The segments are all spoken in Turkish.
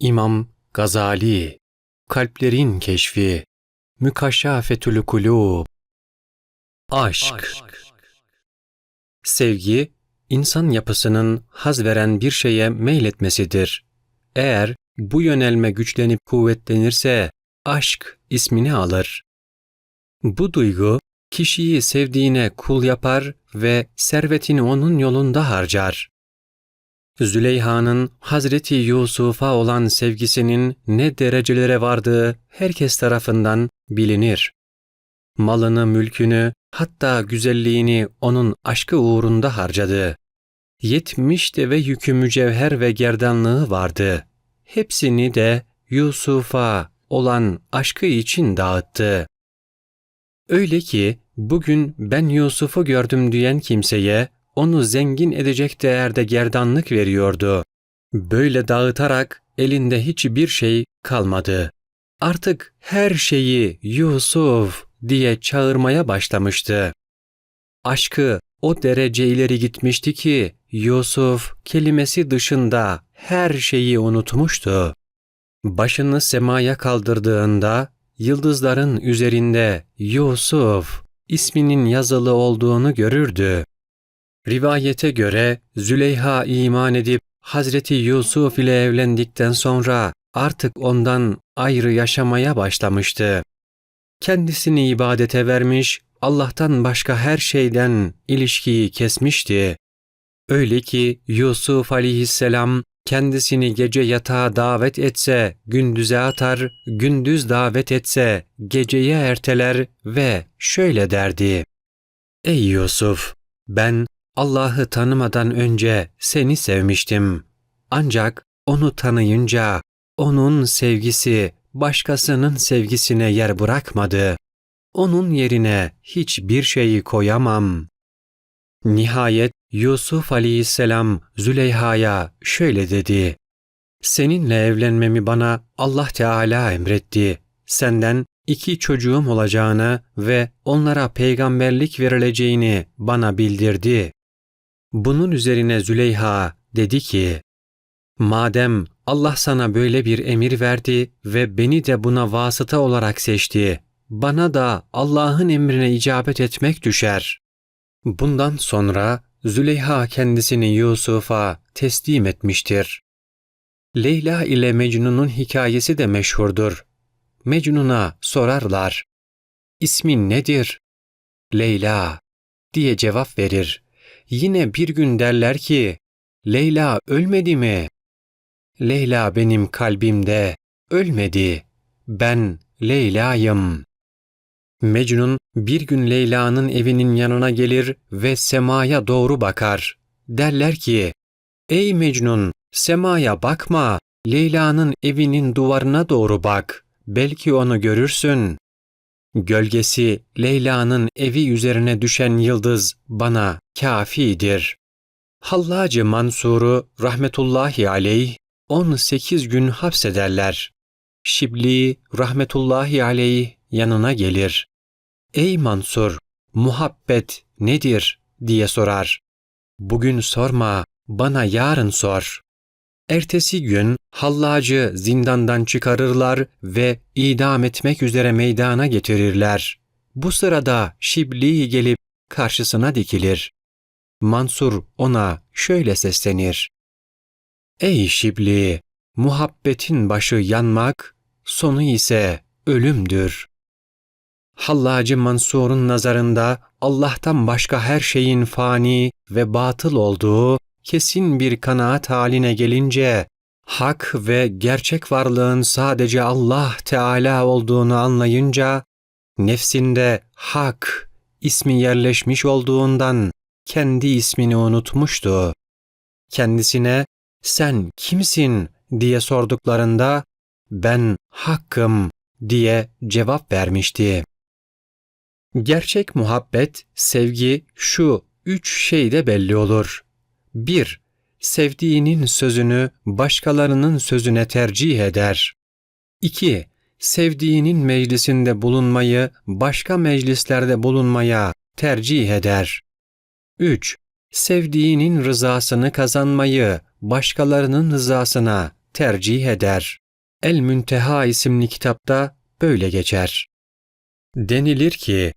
İmam Gazali Kalplerin Keşfi Mükaşafetül Kulûb Aşk Sevgi, insan yapısının haz veren bir şeye meyletmesidir. Eğer bu yönelme güçlenip kuvvetlenirse aşk ismini alır. Bu duygu kişiyi sevdiğine kul yapar ve servetini onun yolunda harcar. Züleyha'nın Hazreti Yusuf'a olan sevgisinin ne derecelere vardığı herkes tarafından bilinir. Malını, mülkünü, hatta güzelliğini onun aşkı uğrunda harcadı. Yetmiş deve yükü mücevher ve gerdanlığı vardı. Hepsini de Yusuf'a olan aşkı için dağıttı. Öyle ki bugün ben Yusuf'u gördüm diyen kimseye onu zengin edecek değerde gerdanlık veriyordu. Böyle dağıtarak elinde hiçbir şey kalmadı. Artık her şeyi Yusuf diye çağırmaya başlamıştı. Aşkı o derece ileri gitmişti ki Yusuf kelimesi dışında her şeyi unutmuştu. Başını semaya kaldırdığında yıldızların üzerinde Yusuf isminin yazılı olduğunu görürdü. Rivayete göre Züleyha iman edip Hazreti Yusuf ile evlendikten sonra artık ondan ayrı yaşamaya başlamıştı. Kendisini ibadete vermiş, Allah'tan başka her şeyden ilişkiyi kesmişti. Öyle ki Yusuf aleyhisselam kendisini gece yatağa davet etse gündüze atar, gündüz davet etse geceye erteler ve şöyle derdi. Ey Yusuf! Ben Allah'ı tanımadan önce seni sevmiştim. Ancak onu tanıyınca onun sevgisi başkasının sevgisine yer bırakmadı. Onun yerine hiçbir şeyi koyamam. Nihayet Yusuf aleyhisselam Züleyha'ya şöyle dedi. Seninle evlenmemi bana Allah Teala emretti. Senden iki çocuğum olacağını ve onlara peygamberlik verileceğini bana bildirdi. Bunun üzerine Züleyha dedi ki, Madem Allah sana böyle bir emir verdi ve beni de buna vasıta olarak seçti, bana da Allah'ın emrine icabet etmek düşer. Bundan sonra Züleyha kendisini Yusuf'a teslim etmiştir. Leyla ile Mecnun'un hikayesi de meşhurdur. Mecnun'a sorarlar. İsmin nedir? Leyla diye cevap verir. Yine bir gün derler ki, Leyla ölmedi mi? Leyla benim kalbimde, ölmedi. Ben Leyla'yım. Mecnun bir gün Leyla'nın evinin yanına gelir ve semaya doğru bakar. Derler ki, Ey Mecnun, semaya bakma, Leyla'nın evinin duvarına doğru bak. Belki onu görürsün. Gölgesi Leyla'nın evi üzerine düşen yıldız bana kafidir. Hallacı Mansur'u rahmetullahi aleyh 18 gün hapsederler. Şibli rahmetullahi aleyh yanına gelir. Ey Mansur, muhabbet nedir diye sorar. Bugün sorma, bana yarın sor. Ertesi gün hallacı zindandan çıkarırlar ve idam etmek üzere meydana getirirler. Bu sırada Şibli gelip karşısına dikilir. Mansur ona şöyle seslenir. Ey Şibli! Muhabbetin başı yanmak, sonu ise ölümdür. Hallacı Mansur'un nazarında Allah'tan başka her şeyin fani ve batıl olduğu kesin bir kanaat haline gelince, hak ve gerçek varlığın sadece Allah Teala olduğunu anlayınca, nefsinde hak ismi yerleşmiş olduğundan kendi ismini unutmuştu. Kendisine sen kimsin diye sorduklarında ben hakkım diye cevap vermişti. Gerçek muhabbet, sevgi şu üç şeyde belli olur. 1. Sevdiğinin sözünü başkalarının sözüne tercih eder. 2. Sevdiğinin meclisinde bulunmayı başka meclislerde bulunmaya tercih eder. 3. Sevdiğinin rızasını kazanmayı başkalarının rızasına tercih eder. El Münteha isimli kitapta böyle geçer. Denilir ki,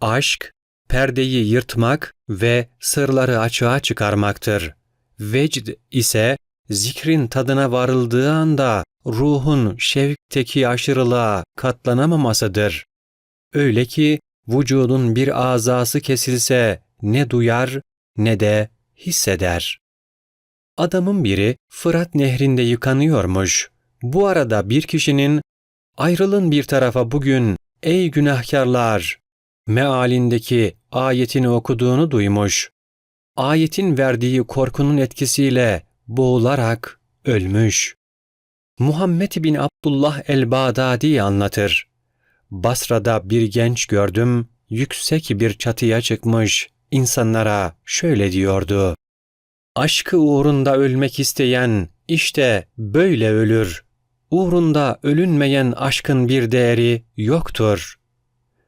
aşk, perdeyi yırtmak ve sırları açığa çıkarmaktır. Vecd ise zikrin tadına varıldığı anda ruhun şevkteki aşırılığa katlanamamasıdır. Öyle ki vücudun bir azası kesilse ne duyar ne de hisseder. Adamın biri Fırat nehrinde yıkanıyormuş. Bu arada bir kişinin ayrılın bir tarafa bugün ey günahkarlar mealindeki ayetini okuduğunu duymuş. Ayetin verdiği korkunun etkisiyle boğularak ölmüş. Muhammed bin Abdullah el-Bağdadi anlatır. Basra'da bir genç gördüm, yüksek bir çatıya çıkmış, insanlara şöyle diyordu. Aşkı uğrunda ölmek isteyen işte böyle ölür. Uğrunda ölünmeyen aşkın bir değeri yoktur.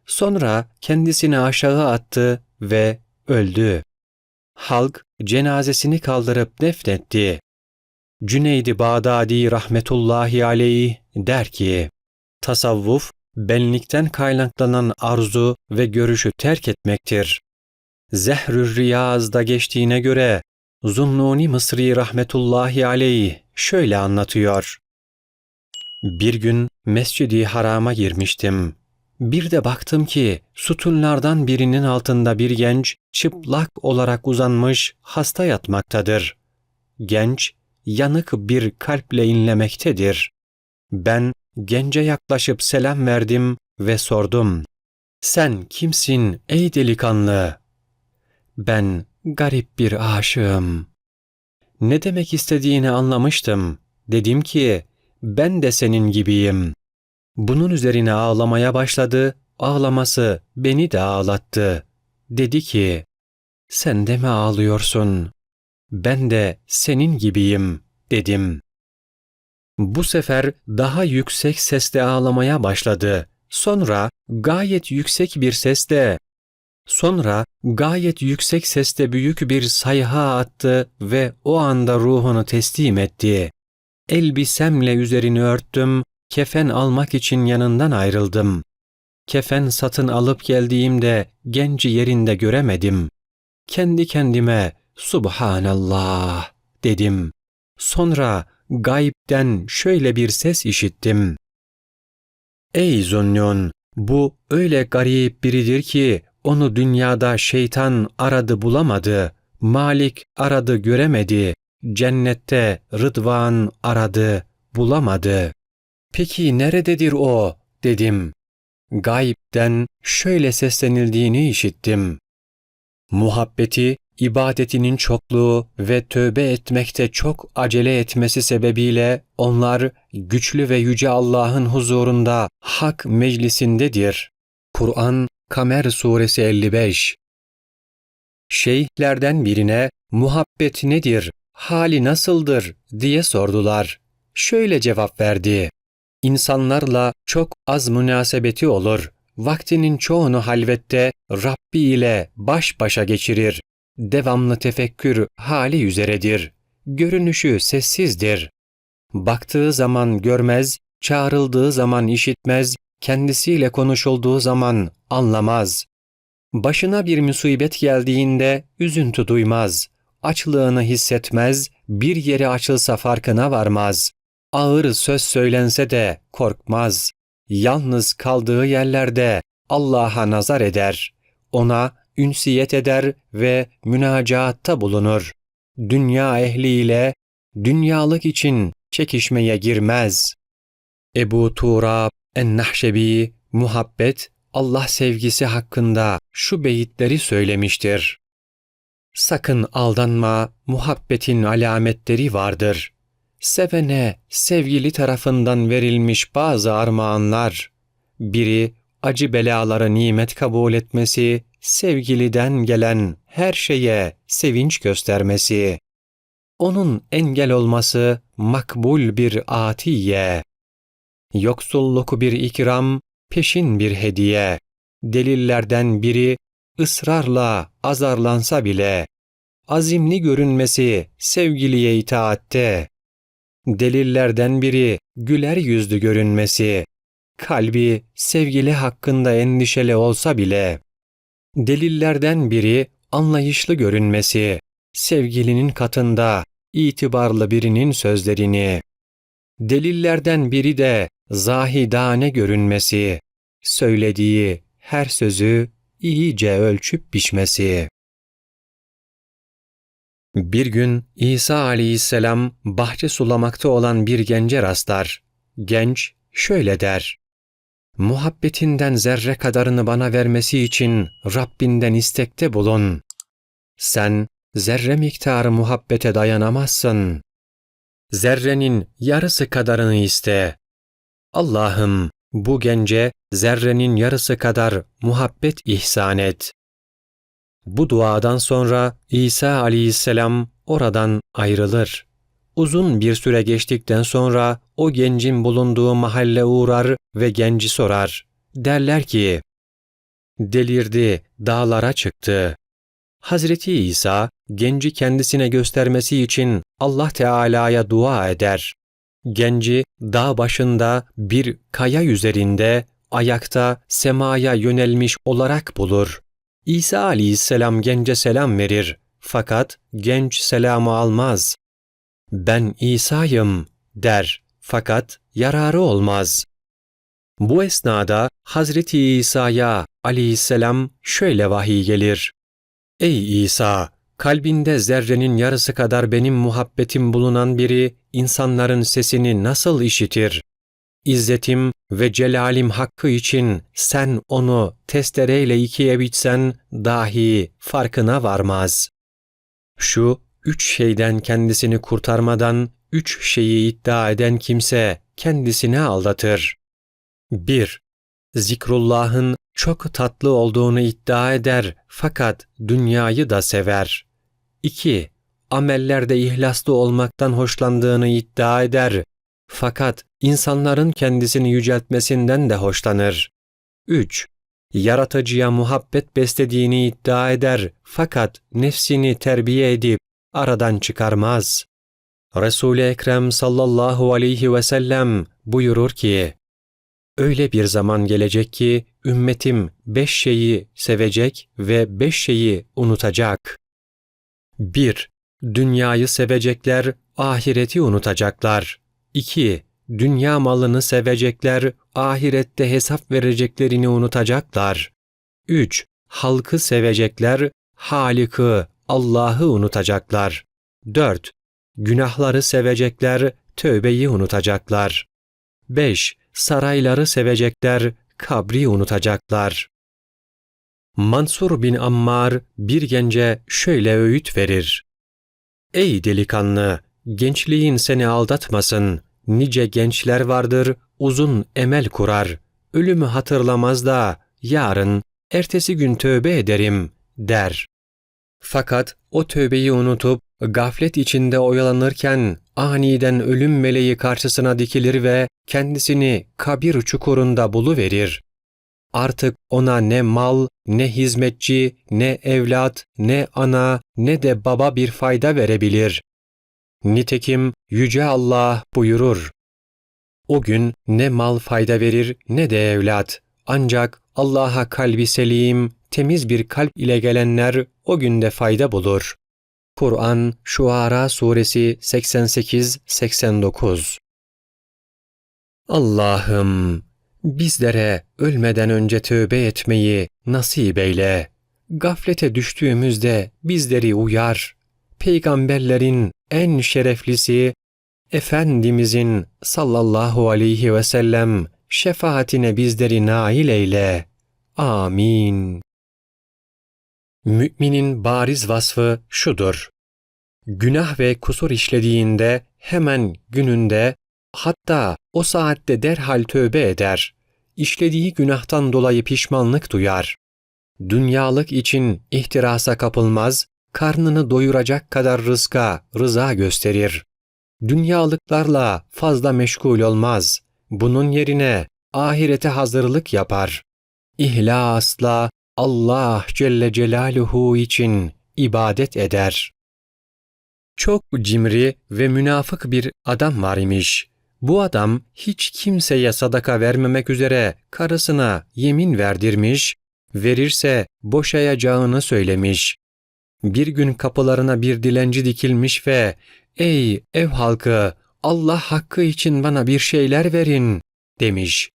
Sonra kendisini aşağı attı ve öldü. Halk cenazesini kaldırıp defnetti. Cüneydi Bağdadi rahmetullahi aleyh der ki, tasavvuf, benlikten kaynaklanan arzu ve görüşü terk etmektir. Zehrü Riyaz'da geçtiğine göre Zunnuni Mısri rahmetullahi aleyh şöyle anlatıyor. Bir gün Mescidi Haram'a girmiştim. Bir de baktım ki sütunlardan birinin altında bir genç çıplak olarak uzanmış hasta yatmaktadır. Genç yanık bir kalple inlemektedir. Ben gence yaklaşıp selam verdim ve sordum. Sen kimsin ey delikanlı? Ben garip bir aşığım. Ne demek istediğini anlamıştım. Dedim ki, ben de senin gibiyim. Bunun üzerine ağlamaya başladı, ağlaması beni de ağlattı. Dedi ki, sen de mi ağlıyorsun? Ben de senin gibiyim, dedim. Bu sefer daha yüksek sesle ağlamaya başladı. Sonra gayet yüksek bir sesle Sonra gayet yüksek sesle büyük bir sayha attı ve o anda ruhunu teslim etti. Elbisemle üzerini örttüm, kefen almak için yanından ayrıldım. Kefen satın alıp geldiğimde genci yerinde göremedim. Kendi kendime Subhanallah dedim. Sonra gaybden şöyle bir ses işittim. Ey Zunnun! Bu öyle garip biridir ki onu dünyada şeytan aradı bulamadı, Malik aradı göremedi, cennette Rıdvan aradı bulamadı. Peki nerededir o? dedim. Gaybden şöyle seslenildiğini işittim. Muhabbeti, ibadetinin çokluğu ve tövbe etmekte çok acele etmesi sebebiyle onlar güçlü ve yüce Allah'ın huzurunda hak meclisindedir. Kur'an Kamer Suresi 55 Şeyhlerden birine muhabbet nedir, hali nasıldır diye sordular. Şöyle cevap verdi. İnsanlarla çok az münasebeti olur. Vaktinin çoğunu halvette Rabbi ile baş başa geçirir. Devamlı tefekkür hali üzeredir. Görünüşü sessizdir. Baktığı zaman görmez, çağrıldığı zaman işitmez, kendisiyle konuşulduğu zaman anlamaz. Başına bir musibet geldiğinde üzüntü duymaz. Açlığını hissetmez, bir yeri açılsa farkına varmaz. Ağır söz söylense de korkmaz. Yalnız kaldığı yerlerde Allah'a nazar eder. Ona ünsiyet eder ve münacaatta bulunur. Dünya ehliyle dünyalık için çekişmeye girmez. Ebu Turab en-Nahşebi muhabbet, Allah sevgisi hakkında şu beyitleri söylemiştir. Sakın aldanma, muhabbetin alametleri vardır. Sevene sevgili tarafından verilmiş bazı armağanlar. Biri acı belaları nimet kabul etmesi, sevgiliden gelen her şeye sevinç göstermesi. Onun engel olması makbul bir atiye. Yoksulluk bir ikram, peşin bir hediye. Delillerden biri ısrarla azarlansa bile azimli görünmesi sevgiliye itaatte. Delillerden biri güler yüzlü görünmesi. Kalbi sevgili hakkında endişeli olsa bile. Delillerden biri anlayışlı görünmesi. Sevgilinin katında itibarlı birinin sözlerini. Delillerden biri de zahidane görünmesi. Söylediği her sözü iyice ölçüp biçmesi. Bir gün İsa aleyhisselam bahçe sulamakta olan bir gence rastlar. Genç şöyle der. Muhabbetinden zerre kadarını bana vermesi için Rabbinden istekte bulun. Sen zerre miktarı muhabbete dayanamazsın. Zerrenin yarısı kadarını iste. Allah'ım bu gence zerrenin yarısı kadar muhabbet ihsan et. Bu duadan sonra İsa aleyhisselam oradan ayrılır. Uzun bir süre geçtikten sonra o gencin bulunduğu mahalle uğrar ve genci sorar. Derler ki, delirdi, dağlara çıktı. Hazreti İsa, genci kendisine göstermesi için Allah Teala'ya dua eder. Genci dağ başında bir kaya üzerinde ayakta semaya yönelmiş olarak bulur. İsa aleyhisselam gence selam verir fakat genç selamı almaz. Ben İsa'yım der fakat yararı olmaz. Bu esnada Hazreti İsa'ya aleyhisselam şöyle vahiy gelir. Ey İsa! Kalbinde zerrenin yarısı kadar benim muhabbetim bulunan biri insanların sesini nasıl işitir? İzzetim ve celalim hakkı için sen onu testereyle ikiye biçsen dahi farkına varmaz. Şu üç şeyden kendisini kurtarmadan üç şeyi iddia eden kimse kendisini aldatır. 1. Zikrullah'ın çok tatlı olduğunu iddia eder fakat dünyayı da sever. 2. Amellerde ihlaslı olmaktan hoşlandığını iddia eder fakat insanların kendisini yüceltmesinden de hoşlanır. 3. Yaratıcıya muhabbet beslediğini iddia eder fakat nefsini terbiye edip aradan çıkarmaz. Resul-i Ekrem sallallahu aleyhi ve sellem buyurur ki, Öyle bir zaman gelecek ki ümmetim beş şeyi sevecek ve beş şeyi unutacak. 1. Dünyayı sevecekler, ahireti unutacaklar. 2. Dünya malını sevecekler, ahirette hesap vereceklerini unutacaklar. 3. Halkı sevecekler, Halik'i, Allah'ı unutacaklar. 4. Günahları sevecekler, tövbeyi unutacaklar. 5. Sarayları sevecekler, kabri unutacaklar. Mansur bin Ammar bir gence şöyle öğüt verir. Ey delikanlı! Gençliğin seni aldatmasın. Nice gençler vardır, uzun emel kurar. Ölümü hatırlamaz da, yarın, ertesi gün tövbe ederim, der. Fakat o tövbeyi unutup, gaflet içinde oyalanırken, aniden ölüm meleği karşısına dikilir ve kendisini kabir çukurunda buluverir. Artık ona ne mal, ne hizmetçi, ne evlat, ne ana, ne de baba bir fayda verebilir. Nitekim Yüce Allah buyurur. O gün ne mal fayda verir ne de evlat. Ancak Allah'a kalbi selim, temiz bir kalp ile gelenler o günde fayda bulur. Kur'an Şuara Suresi 88-89 Allah'ım bizlere ölmeden önce tövbe etmeyi nasip eyle. Gaflete düştüğümüzde bizleri uyar. Peygamberlerin en şereflisi Efendimizin sallallahu aleyhi ve sellem şefaatine bizleri nail eyle. Amin. Müminin bariz vasfı şudur. Günah ve kusur işlediğinde hemen gününde hatta o saatte derhal tövbe eder. İşlediği günahtan dolayı pişmanlık duyar. Dünyalık için ihtirasa kapılmaz, karnını doyuracak kadar rızka, rıza gösterir. Dünyalıklarla fazla meşgul olmaz. Bunun yerine ahirete hazırlık yapar. İhlasla Allah Celle Celaluhu için ibadet eder. Çok cimri ve münafık bir adam var imiş. Bu adam hiç kimseye sadaka vermemek üzere karısına yemin verdirmiş, verirse boşayacağını söylemiş. Bir gün kapılarına bir dilenci dikilmiş ve ''Ey ev halkı, Allah hakkı için bana bir şeyler verin.'' demiş.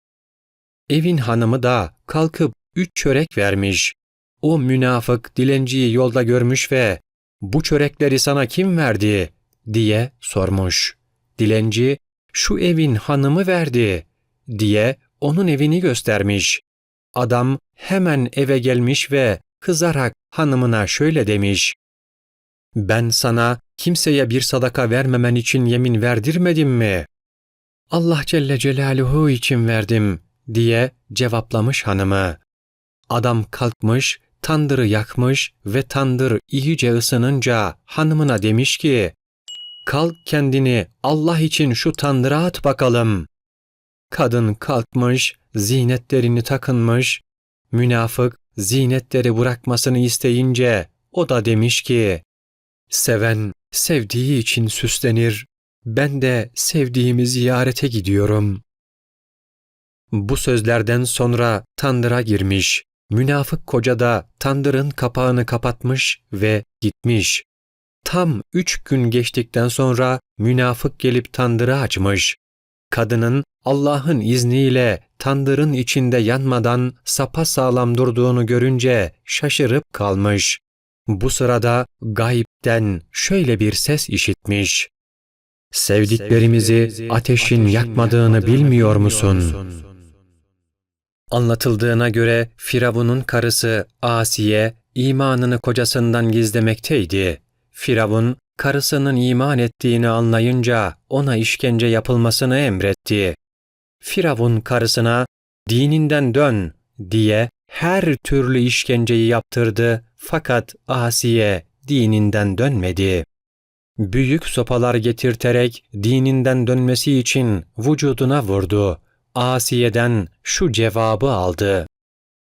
Evin hanımı da kalkıp üç çörek vermiş. O münafık dilenciyi yolda görmüş ve ''Bu çörekleri sana kim verdi?'' diye sormuş. Dilenci ''Şu evin hanımı verdi.'' diye onun evini göstermiş. Adam hemen eve gelmiş ve kızarak hanımına şöyle demiş. Ben sana kimseye bir sadaka vermemen için yemin verdirmedim mi? Allah Celle Celaluhu için verdim diye cevaplamış hanımı. Adam kalkmış, tandırı yakmış ve tandır iyice ısınınca hanımına demiş ki, Kalk kendini Allah için şu tandıra at bakalım. Kadın kalkmış, zinetlerini takınmış, münafık zinetleri bırakmasını isteyince o da demiş ki, Seven sevdiği için süslenir, ben de sevdiğimi ziyarete gidiyorum. Bu sözlerden sonra tandıra girmiş, münafık koca da tandırın kapağını kapatmış ve gitmiş. Tam üç gün geçtikten sonra münafık gelip tandırı açmış. Kadının Allah'ın izniyle tandırın içinde yanmadan sapa sağlam durduğunu görünce şaşırıp kalmış. Bu sırada gayipten şöyle bir ses işitmiş. Sevdiklerimizi ateşin yakmadığını bilmiyor musun? Anlatıldığına göre Firavun'un karısı Asiye imanını kocasından gizlemekteydi. Firavun karısının iman ettiğini anlayınca ona işkence yapılmasını emretti. Firavun karısına dininden dön diye her türlü işkenceyi yaptırdı fakat Asiye dininden dönmedi. Büyük sopalar getirterek dininden dönmesi için vücuduna vurdu. Asiye'den şu cevabı aldı.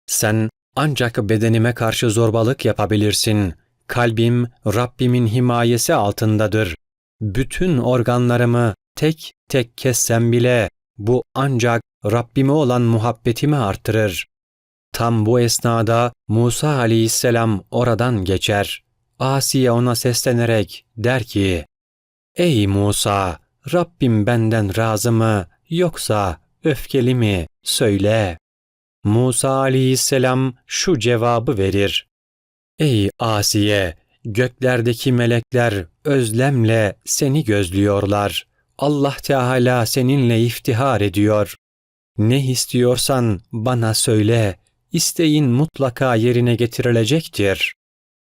Sen ancak bedenime karşı zorbalık yapabilirsin. Kalbim Rabbimin himayesi altındadır. Bütün organlarımı tek tek kessem bile bu ancak Rabbime olan muhabbetimi artırır. Tam bu esnada Musa aleyhisselam oradan geçer. Asiye ona seslenerek der ki, Ey Musa, Rabbim benden razı mı yoksa öfkeli mi? Söyle. Musa aleyhisselam şu cevabı verir. Ey Asiye, göklerdeki melekler özlemle seni gözlüyorlar. Allah Teala seninle iftihar ediyor. Ne istiyorsan bana söyle, isteğin mutlaka yerine getirilecektir.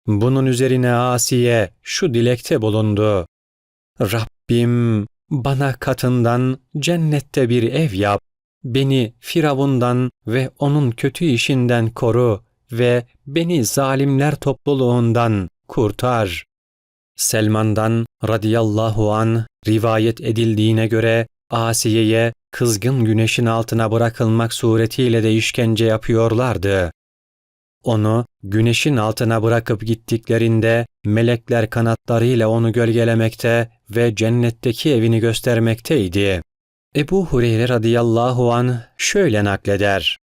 Bunun üzerine Asiye şu dilekte bulundu. Rabbim bana katından cennette bir ev yap. Beni Firavundan ve onun kötü işinden koru ve beni zalimler topluluğundan kurtar. Selman'dan radıyallahu an rivayet edildiğine göre Asiye'ye kızgın güneşin altına bırakılmak suretiyle de işkence yapıyorlardı. Onu güneşin altına bırakıp gittiklerinde melekler kanatlarıyla onu gölgelemekte ve cennetteki evini göstermekteydi. Ebu Hureyre radıyallahu an şöyle nakleder.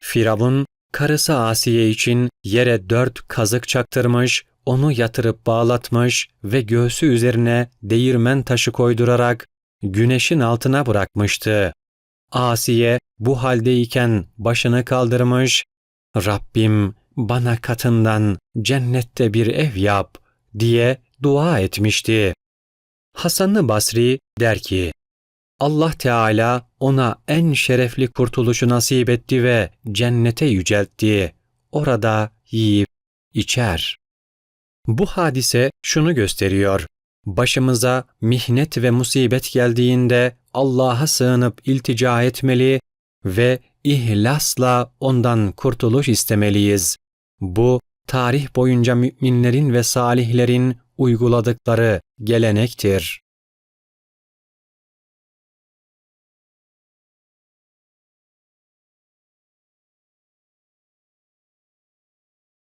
Firavun karısı Asiye için yere dört kazık çaktırmış, onu yatırıp bağlatmış ve göğsü üzerine değirmen taşı koydurarak güneşin altına bırakmıştı. Asiye bu haldeyken başını kaldırmış, Rabbim bana katından cennette bir ev yap diye dua etmişti. Hasan-ı Basri der ki, Allah Teala ona en şerefli kurtuluşu nasip etti ve cennete yüceltti. Orada yiyip içer. Bu hadise şunu gösteriyor. Başımıza mihnet ve musibet geldiğinde Allah'a sığınıp iltica etmeli ve ihlasla ondan kurtuluş istemeliyiz. Bu tarih boyunca müminlerin ve salihlerin uyguladıkları gelenektir.